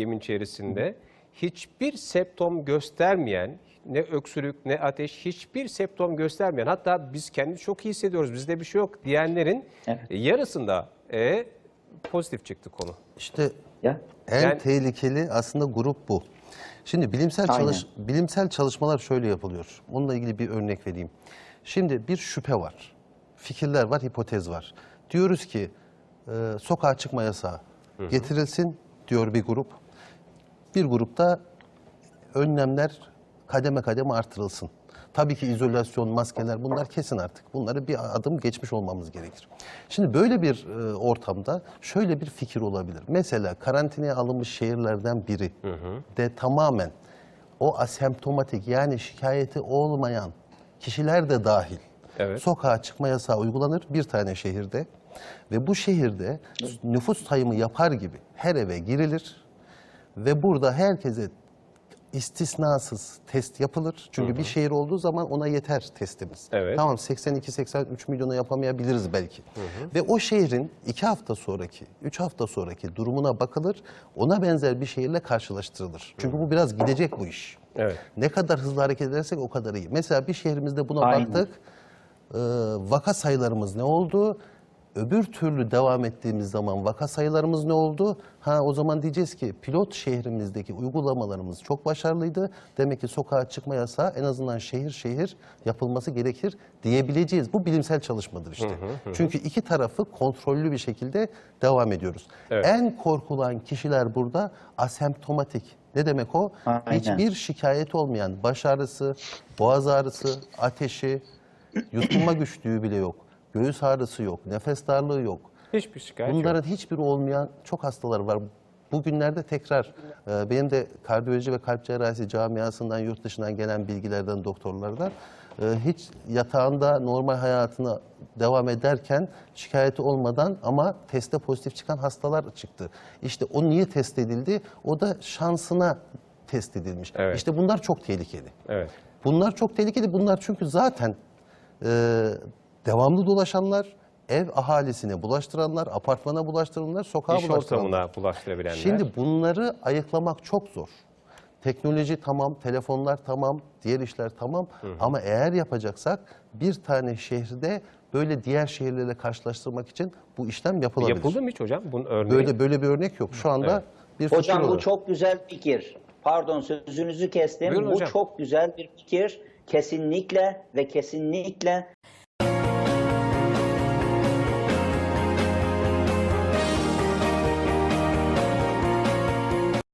gemin içerisinde hiçbir septom göstermeyen, ne öksürük ne ateş hiçbir septom göstermeyen hatta biz kendimizi çok iyi hissediyoruz bizde bir şey yok diyenlerin Evet. yarısında e, pozitif çıktı konu. İşte Ya. en Yani- tehlikeli aslında grup bu. Şimdi bilimsel Aynen. çalış bilimsel çalışmalar şöyle yapılıyor. Onunla ilgili bir örnek vereyim. Şimdi bir şüphe var. Fikirler var, hipotez var. Diyoruz ki e, sokağa çıkma yasağı getirilsin diyor bir grup. Bir grupta önlemler kademe kademe artırılsın. Tabii ki izolasyon, maskeler bunlar kesin artık. Bunları bir adım geçmiş olmamız gerekir. Şimdi böyle bir e, ortamda şöyle bir fikir olabilir. Mesela karantinaya alınmış şehirlerden biri de tamamen o asemptomatik yani şikayeti olmayan kişiler de dahil Evet. sokağa çıkma yasağı uygulanır bir tane şehirde ve bu şehirde nüfus sayımı yapar gibi her eve girilir ve burada herkese istisnasız test yapılır. Çünkü bir şehir olduğu zaman ona yeter testimiz. Evet. Tamam 82-83 milyona yapamayabiliriz belki. Ve o şehrin iki hafta sonraki, üç hafta sonraki durumuna bakılır. Ona benzer bir şehirle karşılaştırılır. Çünkü bu biraz gidecek bu iş. Evet. Ne kadar hızlı hareket edersek o kadar iyi. Mesela bir şehrimizde buna Aynen. baktık. Ee, vaka sayılarımız ne oldu? Öbür türlü devam ettiğimiz zaman vaka sayılarımız ne oldu? Ha o zaman diyeceğiz ki pilot şehrimizdeki uygulamalarımız çok başarılıydı. Demek ki sokağa çıkma yasağı en azından şehir şehir yapılması gerekir diyebileceğiz. Bu bilimsel çalışmadır işte. Çünkü iki tarafı kontrollü bir şekilde devam ediyoruz. Evet. En korkulan kişiler burada asemptomatik. Ne demek o? Aynen. Hiçbir şikayet olmayan baş ağrısı, boğaz ağrısı, ateşi, yutkunma güçlüğü bile yok. Göğüs ağrısı yok, nefes darlığı yok. Hiçbir şikayet yok. Bunların hiçbiri olmayan çok hastalar var. Bugünlerde tekrar e, benim de kardiyoloji ve kalp cerrahisi camiasından yurt dışından gelen bilgilerden doktorlardan e, hiç yatağında normal hayatına devam ederken şikayeti olmadan ama teste pozitif çıkan hastalar çıktı. İşte o niye test edildi? O da şansına test edilmiş. Evet. İşte bunlar çok tehlikeli. Evet. Bunlar çok tehlikeli. Bunlar çünkü zaten e, devamlı dolaşanlar, ev ahalisine bulaştıranlar, apartmana bulaştıranlar, sokağa İş bulaştıranlar. ortamına bulaştırabilenler. Şimdi bunları ayıklamak çok zor. Teknoloji tamam, telefonlar tamam, diğer işler tamam ama eğer yapacaksak bir tane şehirde böyle diğer şehirlerle karşılaştırmak için bu işlem yapılabilir. Yapıldı mı hiç hocam? Bunun örneği. Böyle böyle bir örnek yok. Şu anda bir fikir Hocam bu olarak. çok güzel fikir. Pardon sözünüzü kestim. Buyurun bu hocam. çok güzel bir fikir. Kesinlikle ve kesinlikle